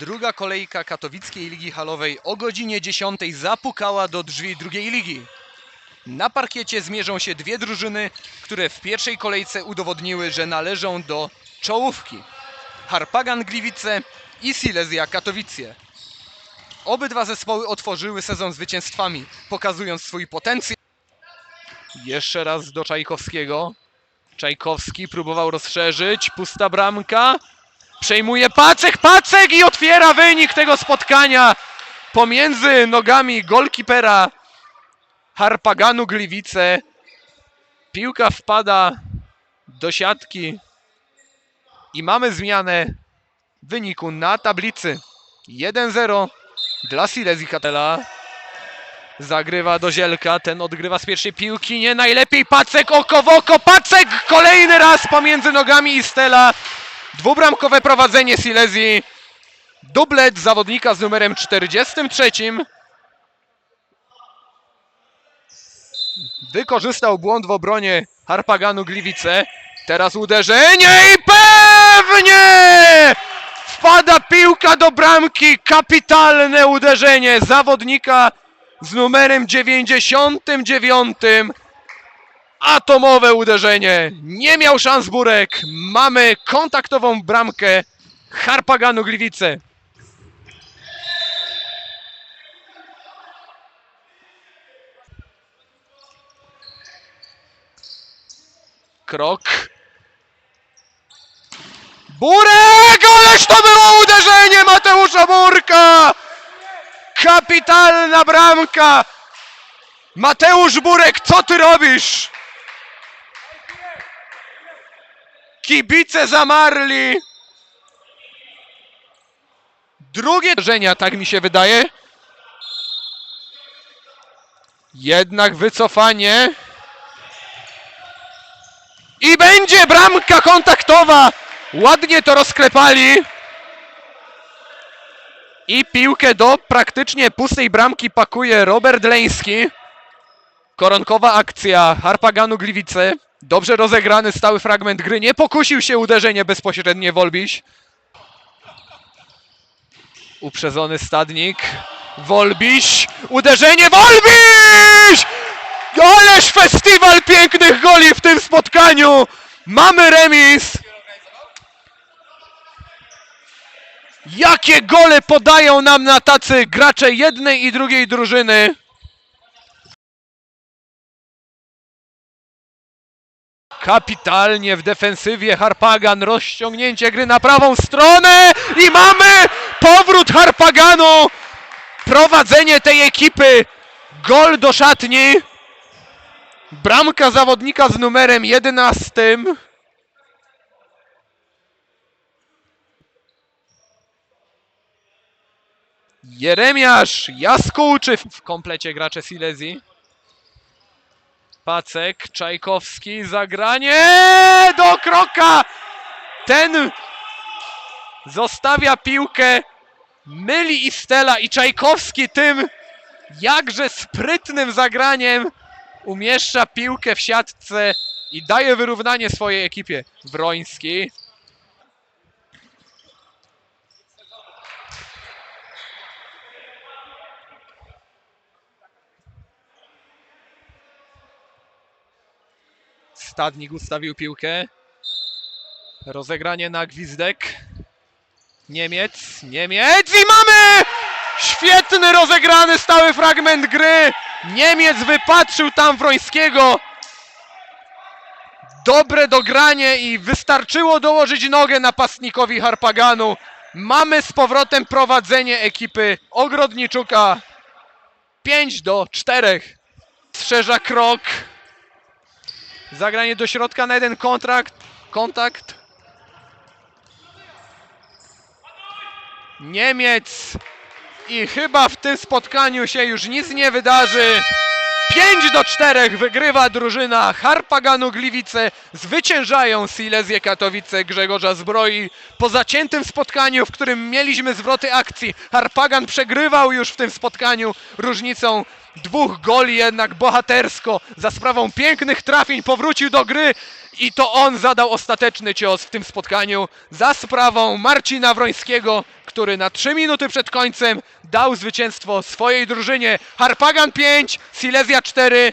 Druga kolejka katowickiej ligi halowej o godzinie 10 zapukała do drzwi drugiej ligi. Na parkiecie zmierzą się dwie drużyny, które w pierwszej kolejce udowodniły, że należą do czołówki. Harpagan Gliwice i Silesia Katowice. Obydwa zespoły otworzyły sezon zwycięstwami, pokazując swój potencjał. Jeszcze raz do Czajkowskiego. Czajkowski próbował rozszerzyć, pusta bramka. Przejmuje Pacek, Pacek i otwiera wynik tego spotkania pomiędzy nogami golkipera Harpaganu Gliwice. Piłka wpada do siatki i mamy zmianę wyniku na tablicy. 1-0 dla Silesii Katela. Zagrywa do Zielka, ten odgrywa z pierwszej piłki, nie najlepiej Pacek, oko w oko, Pacek kolejny raz pomiędzy nogami i Stela. Dwubramkowe prowadzenie Silesii. Dublet zawodnika z numerem 43. Wykorzystał błąd w obronie Harpaganu Gliwice. Teraz uderzenie i pewnie wpada piłka do bramki. Kapitalne uderzenie zawodnika z numerem 99. Atomowe uderzenie. Nie miał szans Burek. Mamy kontaktową bramkę Harpaganu Gliwice. Krok. Burek! Ależ to było uderzenie Mateusza Burka! Kapitalna bramka! Mateusz Burek, co ty robisz? Kibice zamarli! Drugie uderzenia, tak mi się wydaje. Jednak wycofanie. I będzie bramka kontaktowa! Ładnie to rozklepali. I piłkę do praktycznie pustej bramki pakuje Robert Leński. Koronkowa akcja Harpaganu Gliwice. Dobrze rozegrany stały fragment gry. Nie pokusił się uderzenie bezpośrednie Wolbiś. Uprzedzony stadnik. Wolbiś. Uderzenie Wolbiś! Ależ festiwal pięknych goli w tym spotkaniu! Mamy remis! Jakie gole podają nam na tacy gracze jednej i drugiej drużyny? Kapitalnie w defensywie Harpagan, rozciągnięcie gry na prawą stronę i mamy powrót Harpaganu! Prowadzenie tej ekipy, gol do szatni. Bramka zawodnika z numerem 11. Jeremiasz Jaskółczy w komplecie gracze Silesii. Pacek, Czajkowski, zagranie do kroka! Ten zostawia piłkę, myli i Stela i Czajkowski tym jakże sprytnym zagraniem umieszcza piłkę w siatce i daje wyrównanie swojej ekipie. Wroński. Stadnik ustawił piłkę. Rozegranie na gwizdek. Niemiec, Niemiec i mamy! Świetny rozegrany stały fragment gry. Niemiec wypatrzył tam Wrońskiego. Dobre dogranie i wystarczyło dołożyć nogę napastnikowi Harpaganu. Mamy z powrotem prowadzenie ekipy Ogrodniczuka. 5 do 4. Strzeża krok. Zagranie do środka na jeden kontrakt. Kontakt. Niemiec. I chyba w tym spotkaniu się już nic nie wydarzy. 5 do 4 wygrywa drużyna Harpaganu Gliwice. Zwyciężają Silesję Katowice Grzegorza Zbroi. Po zaciętym spotkaniu, w którym mieliśmy zwroty akcji, Harpagan przegrywał już w tym spotkaniu różnicą dwóch goli, jednak bohatersko za sprawą pięknych trafień powrócił do gry I to on zadał ostateczny cios w tym spotkaniu za sprawą Marcina Wrońskiego, który na 3 minuty przed końcem dał zwycięstwo swojej drużynie. Harpagan 5, Silesia 4.